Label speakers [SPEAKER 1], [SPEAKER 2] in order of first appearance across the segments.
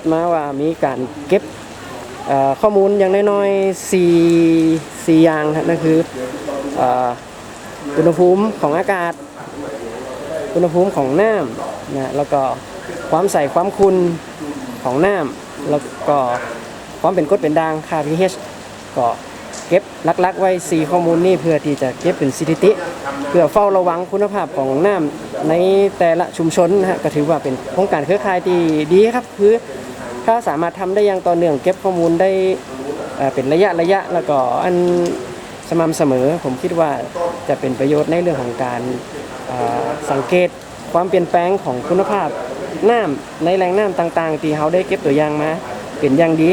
[SPEAKER 1] ดมาว่ามีการเก็บข้อมูลอย่างน้อยๆสี่สี่อย่างนั่นคืออ่ออุณหภูมิของอากาศ อุณหภูมิของน้ำนะแล้วก็ความใสความคุณของน้ำแล้วก็ความเป็นกรดเป็นด่างค่า pH ก็เก็บลักๆไว้ 4 ข้อมูลนี้เพื่อที่จะเก็บเป็นสถิติ เพื่อเฝ้าระวังคุณภาพของน้ำในแต่ละชุมชนนะฮะก็ถือว่าเป็นโครงการเครือข่ายที่ดีครับคือ ถ้าสามารถทำได้อย่างต่อเนื่องเก็บข้อมูลได้เป็นระยะระยะแล้วก็อันสม่ำเสมอ ผมคิดว่าจะเป็นประโยชน์ในเรื่องของการสังเกตความเปลี่ยนแปลงของคุณภาพน้ำในแหล่งน้ำต่างๆ ที่เขาได้เก็บตัวอย่างมาเป็นอย่างดี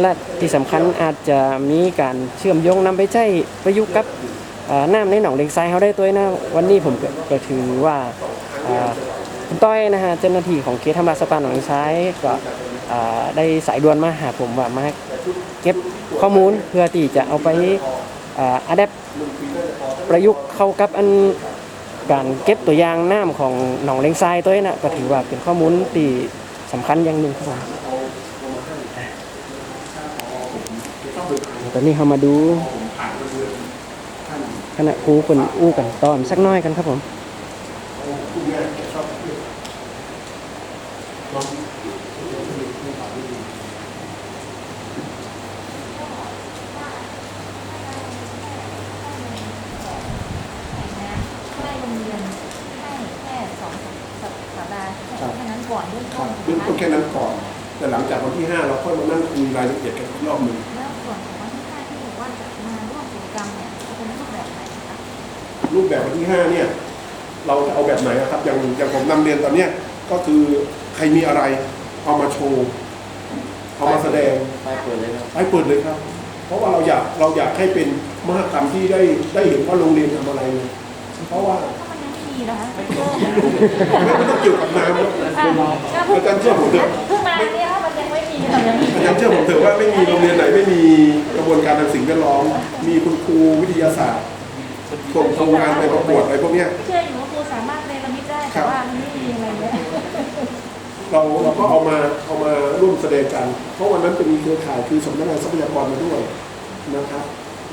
[SPEAKER 1] และที่สำคัญอาจจะมีการเชื่อมโยงนำไปใช้ประยุกต์กับน้ำในหนองเลงทรายเขาได้ตัวนะวันนี้ผมก็ถือว่าคุณต้อยนะฮะเจ้าหน้าที่ของเขตธรรมราชสปาหนองเลงทรายก็ ได้สายด่วนมาหาผมว่ามาเก็บข้อมูลเพื่อที่จะเอาไปอัดแอปประยุกต์เข้ากับอันการเก็บตัวอย่างน้ำของหนองเลงทรายตัวนี้นะก็ถือว่าเป็นข้อมูลที่สำคัญอย่างหนึ่งครับผมตอนนี้เรามาดูคณะครูคนอู้กันตอนสักน้อยกันครับผม
[SPEAKER 2] ได้โรงเรียนให้แค่สองสัปดาห์แค่นั้นก่อนเบื้อง
[SPEAKER 3] ค
[SPEAKER 2] ต้
[SPEAKER 3] รั
[SPEAKER 2] น
[SPEAKER 3] บเบื้องต้นแค่นั้นก่อน แต่หลังจากวันที่ 5 เราค่อยมานั่งคุยรายละเอียดกันอีกรอบหนึ่ง
[SPEAKER 2] แล้วส่วนของวันที่ห้าที่บอกว่าจะมาร่วมกิจกรรมเนี่ยจะเป็นรูปแบบไหนคะ
[SPEAKER 3] รูปแบบวันที่ 5 เนี่ย เราจะเอาแบบไหนอะครับ อย่างอย่างผมนำเรียนตอนเนี้ยก็คือใครมีอะไรเอามาโชว์เอามาแสดง
[SPEAKER 4] ไปเปิดเลยครับ
[SPEAKER 3] ให้เปิดเลยครับ เพราะว่าเราอยากเราอยากให้เป็นมหกรรมที่ได้ได้เห็นว่าโรงเรียนทำอะไรเลยเพราะว่า
[SPEAKER 2] ถ้ามันยังไม่มีนะคะ
[SPEAKER 3] ไม่ต้องเกี่ยวกับน้ำแล้ว
[SPEAKER 2] ก็เพิ่ง
[SPEAKER 3] อาจารย์เชื่อผมเถอะ
[SPEAKER 2] เพิ่งมาเนี่ยถ้ามันยังไม่มีทำยังไง
[SPEAKER 3] อาจารย์เชื่อผมเถอะว่าไม่มีโรงเรียนไหนไม่มีกระบวนการทางสิ่งแวดล้อม มีคุณครูวิทยาศาสตร์ส่งโครงงานไปประกวดอะไรพวกเนี้ย
[SPEAKER 2] เชื่ออยู่ว่าครูสามารถเนรมิตได้แต่ว่ามันไม่มีอะไรเลย
[SPEAKER 3] เราเราก็เอามาเอามาร่วมแสดงกัน เพราะวันนั้นเป็นเครือข่ายคือสำนักงานทรัพยากรมาด้วยนะครับ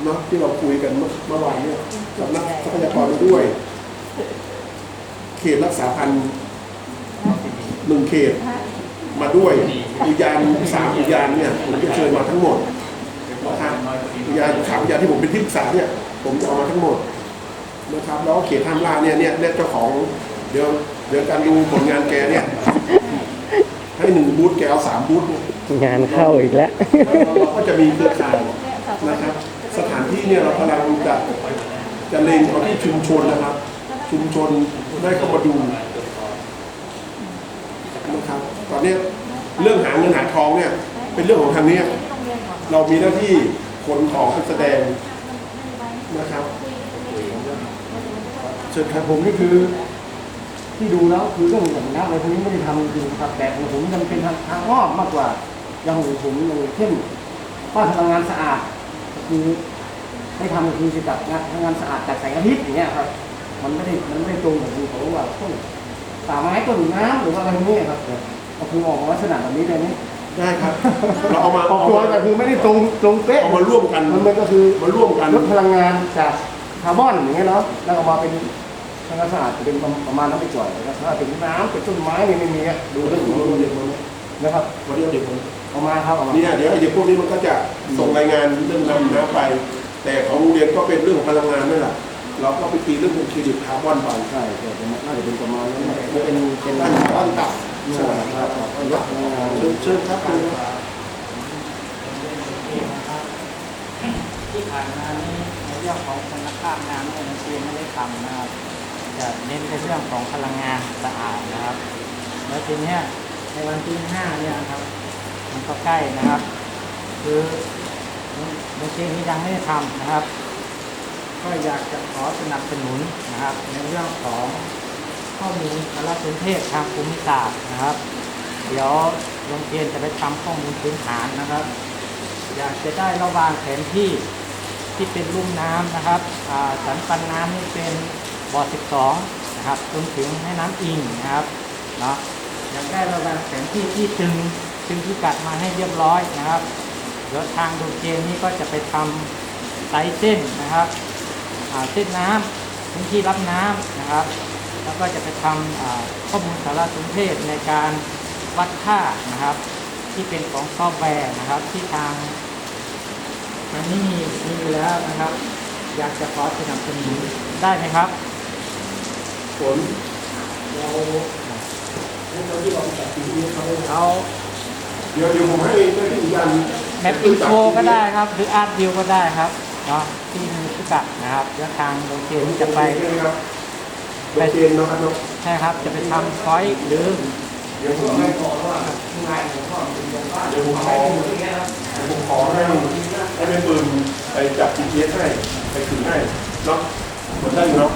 [SPEAKER 3] เนาะที่เราคุยกันเมื่อเมื่อวานเนี่ยสำนักทรัพยากรมาด้วย เขตรักษาพันธุ์หนึ่งเขตมาด้วยอุทยานสามอุทยานเนี่ยผมจะเชิญมาทั้งหมดนะครับอุทยานสามอุทยานที่ผมเป็นที่ปรึกษาเนี่ยผมจะเอามาทั้งหมดนะครับแล้วก็เขตห้ามล่าเนี่ยเนี่ยเนี่ยเจ้าของเดี๋ยวเดี๋ยวการดูผลงานแกเนี่ยให้หนึ่งบูธแกเอาสามบูธเนี่ย
[SPEAKER 1] งานเข้าอีกแล้ว
[SPEAKER 3] เราก็จะมีเครือข่ายนะครับ สถานที่เนี่ยเรากำลังจะจะเล็งเอาที่ชุมชนนะครับ ชุมชนได้เข้ามาดูนะครับตอนนี้เรื่องหาเงินหาทองเนี่ย เป็นเรื่องของทางนี้
[SPEAKER 2] เรา
[SPEAKER 3] มีหน้าที่ขนของแสดงนะครับเชิญครับ
[SPEAKER 4] ผมนี่คือที่ดูแล้วคือเรื่องอย่างน้อะไรพวกนี้ไม่ได้ทำจริงครับแต่ของผมมันเป็นทางทางอ้อมมากกว่าอย่างของผมอย่างเช่นบ้านพลังงานสะอาดคือให้ทำก็คือจะจัดงานพลังงานสะอาดจากแสงอาทิตย์อย่างเงี้ยครับ มันไม่ได้มันไม่ได้ตรงกับที่เขาว่าต้นป่าไม้ต้นน้ำหรือว่าอะไรพวกนี้ครับก็คือออกมาลักษณะแบบนี้ได้ไหม
[SPEAKER 3] ได้ครับ เราเอามา
[SPEAKER 4] ออก
[SPEAKER 3] เอา
[SPEAKER 4] ตัว
[SPEAKER 3] มา
[SPEAKER 4] แต่คือไม่ได้ตรงตรงเป๊ะ
[SPEAKER 3] เอามาร่วมกัน
[SPEAKER 4] มันมันก็คือ
[SPEAKER 3] มาร่วมกัน
[SPEAKER 4] ลดพลังงานจากคาร์บอนอย่างเงี้ยเนาะแล้วเอามาเป็นพลังงานสะอาดจะเป็นประมาณนั้นไปจ่อยนะครับถ้าเป็นน้ำเป็นต้นไม้เนี่ยไม่มีอะดู
[SPEAKER 3] ดู
[SPEAKER 4] เรื่
[SPEAKER 3] เรื่
[SPEAKER 4] อ
[SPEAKER 3] องง
[SPEAKER 4] ข
[SPEAKER 3] ข
[SPEAKER 4] อ
[SPEAKER 3] องง
[SPEAKER 4] โร
[SPEAKER 3] โรงง
[SPEAKER 4] เรี
[SPEAKER 3] เรี
[SPEAKER 4] ย
[SPEAKER 3] ย
[SPEAKER 4] น
[SPEAKER 3] นมา
[SPEAKER 4] นะครับ
[SPEAKER 3] วันนี้เด็กผม
[SPEAKER 4] เอามาครับเอามา
[SPEAKER 3] เนี่ยเดี๋ยวไอ้เด็กพวกนี้มันก็จะส่งรายงานเรื่องนำน้ำไป แต่ของโรงเรียนก็เป็นเรื่องของพลังงานนั่นแหละ เราก็ไปตีเรื่องของเครดิตคาร์บอนไป
[SPEAKER 4] ใช่ใช่น่าจะเป็นประมาณนั้นนะ
[SPEAKER 3] เป็นเป็นด้านด้านต่ำใช่ครับ
[SPEAKER 4] ลดพลังงาน
[SPEAKER 3] เชิญเชิญครับคุณ
[SPEAKER 5] ที่ผ่านมานี้ในเรื่องของคุณภาพน้ำเนี่ยนักเรียนไม่ได้ทำนะครับจะเน้นในเรื่องของพลังงานสะอาดนะครับ แล้วทีเนี้ยในวันที่ห้าเนี่ยนะครับ มันก็ใกล้นะครับ คือนักเรียนที่ยังไม่ได้ทำนะครับ ก็อยากจะขอสนับสนุนนะครับในเรื่องของข้อมูลสารสนเทศทางภูมิศาสตร์นะครับ เดี๋ยวโรงเรียนจะไปทำข้อมูลพื้นฐานนะครับ อยากจะได้ระวางแผนที่ที่เป็นลุ่มน้ำนะครับอ่าสันปันน้ำนี่เป็นบ่อ 12 นะครับจนถึงแม่น้ำอิงนะครับเนาะอยากได้ระวางแผนที่ที่ตึงซึ่งพิกัดมาให้เรียบร้อยนะครับเดี๋ยวทางดูเกณฑ์นี้ก็จะไปทำไซเส้นนะครับ เส้นน้ำพื้นที่รับน้ำนะครับ แล้วก็จะไปทำอ่าข้อมูลสารสนเทศในการวัดค่านะครับ ที่เป็นของซอฟต์แวร์นะครับที่ทางทางนี้มีมีอยู่แล้วนะครับ อยากจะขอสนับสนุนได้ไหมครับ
[SPEAKER 3] ผลเราเราที่เราจัดทีนี้เขา
[SPEAKER 5] เอา
[SPEAKER 3] เดี๋ยวเดี๋ยวผมให้เจ้าที่อุทยาน
[SPEAKER 5] แมปอินโฟก็ได้ครับ หรืออาร์ตวิวก็ได้ครับ เนาะที่มีพิกัดนะครับแล้วทางโดเกนจะไป
[SPEAKER 3] ครับโดยเกณฑ์เนาะครับเนาะ
[SPEAKER 5] ใช่ครับจะไปทำพอยต์หรือ
[SPEAKER 3] เดี๋ยวผมให้ขอว่าง่ายผมก็เป็นโรงบ้านเดี๋ยวผมขอเดี๋ยวผมขอให้ให้เป็นปืนไปจับ GPS ให้ไปถึงให้เนาะเหมือนได้อยู่เนาะ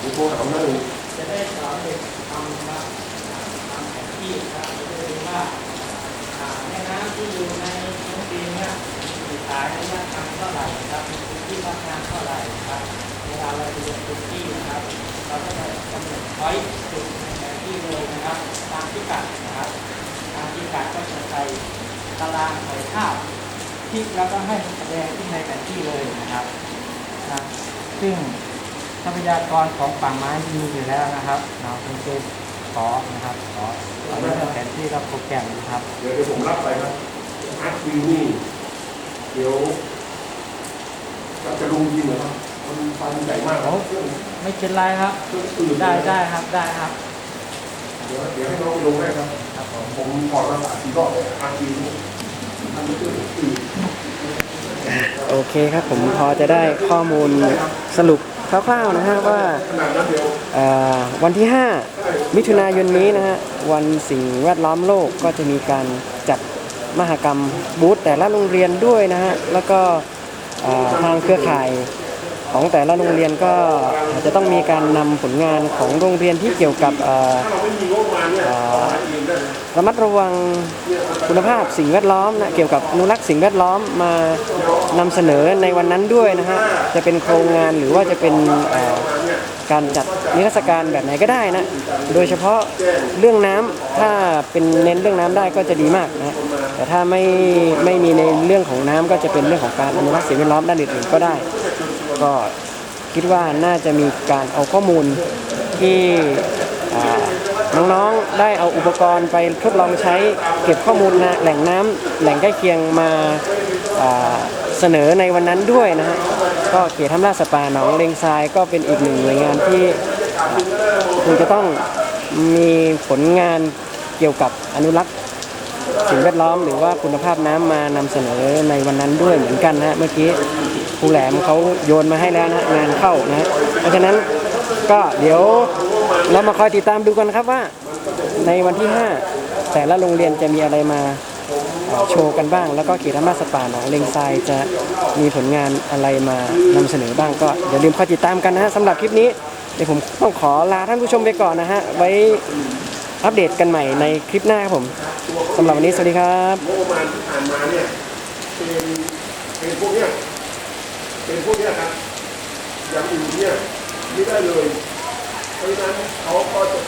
[SPEAKER 3] ผมโทรถามได้เลย
[SPEAKER 5] จะได้สอนเด็กทำครับทำแผนที่ครับจะได้รู้ว่าอ่าแม่น้ำที่อยู่ในโรงเรียนเนี่ย มีสายระยะทางเท่าไหร่ครับพื้นที่รับงานเท่าไหร่ครับเวลาเราไปลงพื้นที่นะครับเราก็จะกำหนดพอยต์จุดในแผนที่เลยนะครับ ตามพิกัดนะครับตามพิกัดก็จะใส่ตารางใส่ภาพคลิกแล้วก็ให้แสดงที่ในแผนที่เลยนะครับนะซึ่งทรัพยากรของป่าไม้มีอยู่แล้วนะครับเราเป็นเกณฑ์ขอนะครับขอเอาเรื่องแผนที่และโปรแกรมนะครับ
[SPEAKER 3] เดี๋ยวเดี๋ยวผมรับไปครับอาร์ตวิวนี่ เดี๋ยวจะจะลงยินเหรอครับมันฟันใหญ่มากครับเครื่อง
[SPEAKER 5] ไม่เป็นไรครับ
[SPEAKER 3] เครื่องตื่น
[SPEAKER 5] ได้ได้ครับได้ครับ
[SPEAKER 3] เดี๋ยวเดี๋ยวให้น้องไปลงได้ครับ
[SPEAKER 5] ครับผม
[SPEAKER 3] ผมถอดมาสามสี่รอบเลยอาร์ตวิวนี่อันนี้เครื่องตื่น
[SPEAKER 1] โอเคครับผมพอจะได้ข้อมูลสรุปคร่าวๆนะฮะว่า
[SPEAKER 3] ขนาดนั้นเดียว
[SPEAKER 1] เอ่อวันที่ 5 มิถุนายนนี้นะฮะวันสิ่งแวดล้อมโลกก็จะมีการจัด มหกรรมบูธแต่ละโรงเรียนด้วยนะฮะแล้วก็ทางเครือข่ายของแต่ละโรงเรียนก็จะต้องมีการนำผลงานของโรงเรียนที่เกี่ยวกับ
[SPEAKER 3] ระมัด
[SPEAKER 1] ระวังคุณภาพสิ่งแวดล้อมนะเกี่ยวกับนุรักษ์สิ่งแวดล้อมมานำเสนอในวันนั้นด้วยนะฮะจะเป็นโครงงานหรือว่าจะเป็นการจัดนิทรรศการแบบไหนก็ได้นะ โดยเฉพาะเรื่องน้ำถ้าเป็นเน้นเรื่องน้ำได้ก็จะดีมากนะ แต่ถ้าไม่ไม่มีในเรื่องของน้ำก็จะเป็นเรื่องของการอนุรักษ์สิ่งแวดล้อมด้านอื่นๆก็ได้ ก็คิดว่าน่าจะมีการเอาข้อมูลที่น้องๆได้เอาอุปกรณ์ไปทดลองใช้เก็บข้อมูลนะแหล่งน้ำแหล่งใกล้เคียงมาาเสนอในวันนั้นด้วยนะฮะก็เขตทำราชสปาหนองเลงทรายก็เป็นอีกหนึ่งหน่วยงานที่คงจะต้องมีผลงานเกี่ยวกับอนุรักษ์ สิ่งแวดล้อมหรือว่าคุณภาพน้ำมานำเสนอในวันนั้นด้วยเหมือนกันนะเมื่อกี้ครูแหลมเขาโยนมาให้แล้วนะงานเข้านะเพราะฉะนั้นก็เดี๋ยวเรามาคอยติดตามดูกันครับว่า ในวันที่ 5 แต่ละโรงเรียนจะมีอะไรมาโชว์กันบ้าง แล้วก็เขตธรรมาสป่าหนองเลงทรายจะมีผลงานอะไรมานำเสนอบ้างก็อย่าลืมคอยติดตามกันนะฮะสำหรับคลิปนี้เดี๋ยวผมต้องขอลาท่านผู้ชมไปก่อนนะฮะไว้ อัปเดตกันใหม่ในคลิปหน้าครับผมสำหรับวันนี้สวัสดีครับ
[SPEAKER 3] งบประมาณที่ผ่านมาเนี่ยเป็นเป็นพวกเนี้ยเป็นพวกเนี้ยครับอย่างอื่นเนี่ยไม่ได้เลยเพราะฉะนั้นเขาก็จะ